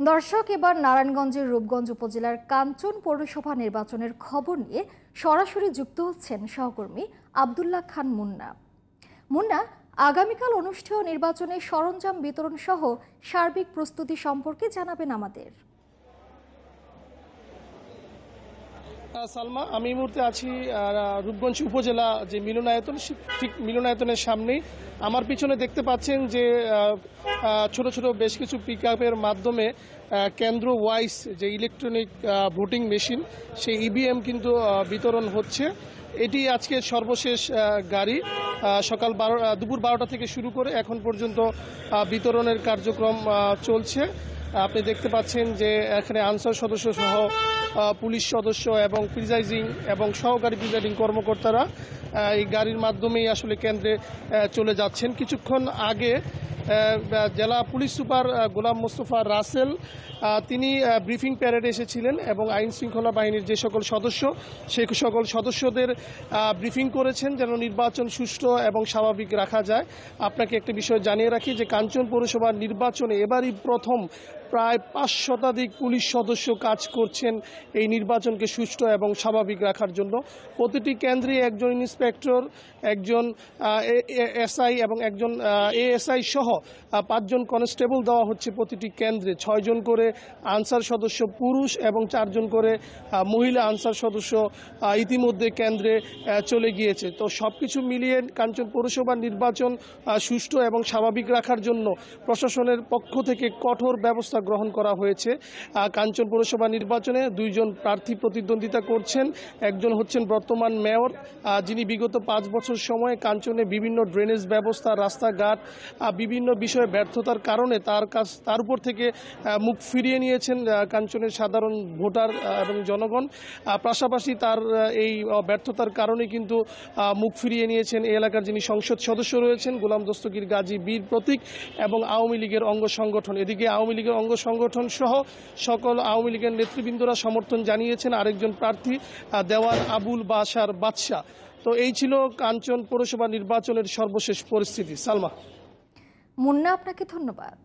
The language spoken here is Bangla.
দর্শক, এবার নারায়ণগঞ্জের রূপগঞ্জ উপজেলার কাঞ্চন পৌরসভা নির্বাচনের খবর নিয়ে সরাসরি যুক্ত হচ্ছেন সহকর্মী আবদুল্লাহ খান মুন্না। মুন্না, আগামীকাল অনুষ্ঠেয় নির্বাচনে সরঞ্জাম বিতরণ সহ সার্বিক প্রস্তুতি সম্পর্কে জানাবেন আমাদের। সালমা, আমি এই মুহূর্তে আছি রূপগঞ্জ উপজেলা যে মিলনায়তন ঠিক মিলনায়তনের সামনেই। আমার পিছনে দেখতে পাচ্ছেন যে ছোট ছোট বেশ কিছু পিক মাধ্যমে কেন্দ্র ওয়াইস যে ইলেকট্রনিক ভোটিং মেশিন সেই ইভিএম কিন্তু বিতরণ হচ্ছে। এটি আজকে সর্বশেষ গাড়ি। সকাল বারো দুপুর বারোটা থেকে শুরু করে এখন পর্যন্ত বিতরণের কার্যক্রম চলছে। আপনি দেখতে পাচ্ছেন যে এখানে আনসার সদস্য সহ পুলিশ সদস্য এবং প্রিজাইজিং এবং সহকারী প্রিজাইডিং কর্মকর্তারা এই গাড়ির মাধ্যমেই আসলে কেন্দ্রে চলে যাচ্ছেন। কিছুক্ষণ আগে জেলা পুলিশ সুপার গোলাম মোস্তফা রাসেল তিনি ব্রিফিং প্যারেডে এসেছিলেন এবং আইন শৃঙ্খলা বাহিনীর যে সকল সদস্য সেই সকল সদস্যদের ব্রিফিং করেছেন যেন নির্বাচন সুষ্ঠু এবং স্বাভাবিক রাখা যায়। আপনাকে একটা বিষয় জানিয়ে রাখি যে কাঞ্চন পৌরসভার নির্বাচনে এবারই প্রথম প্রায় পাঁচ শতাধিক পুলিশ সদস্য কাজ করছেন এই নির্বাচনকে সুষ্ঠু এবং স্বাভাবিক রাখার জন্য। প্রতিটি কেন্দ্রে একজন ইন্সপেক্টর, একজন এসআই এবং একজন এএসআই সহ পাঁচজন কনস্টেবল দেওয়া হচ্ছে প্রতিটি কেন্দ্রে। ছয়জন করে আনসার সদস্য পুরুষ এবং চারজন করে মহিলা আনসার সদস্য ইতিমধ্যে কেন্দ্রে চলে গিয়েছে। তো সব কিছু মিলিয়ে কাঞ্চন পৌরসভার নির্বাচন সুষ্ঠু এবং স্বাভাবিক রাখার জন্য প্রশাসনের পক্ষ থেকে কঠোর ব্যবস্থা গ্রহণ করা হয়েছে। কাঞ্চন পৌরসভা নির্বাচনে দুইজন প্রার্থী প্রতিদ্বন্দ্বিতা করছেন। একজন হচ্ছেন বর্তমান মেয়র যিনি বিগত পাঁচ বছর সময়ে কাঞ্চনে বিভিন্ন ড্রেনেজ ব্যবস্থা, রাস্তাঘাট বিভিন্ন বিষয়ে ব্যর্থতার কারণে তার কাছ, তার উপর থেকে মুখ ফিরিয়ে নিয়েছেন কাঞ্চনের সাধারণ ভোটার এবং জনগণ। পাশাপাশি তার এই ব্যর্থতার কারণে কিন্তু মুখ ফিরিয়ে নিয়েছেন এলাকার যিনি সংসদ সদস্য রয়েছেন, গোলাম দস্তগীর গাজী বীর প্রতীক এবং আওয়ামী লীগের অঙ্গ সংগঠন। এদিকে আওয়ামী লীগের অঙ্গ সংগঠন সহ সকল আওয়ামী লীগের নেতৃবৃন্দরা সমর্থন জানিয়েছেন আরেকজন প্রার্থী দেওয়ার আবুল বাসার বাদশাহ। তো এই ছিল কাঞ্চন পৌরসভা নির্বাচনের সর্বশেষ পরিস্থিতি। সালমা। মুন্না, আপনাকে ধন্যবাদ।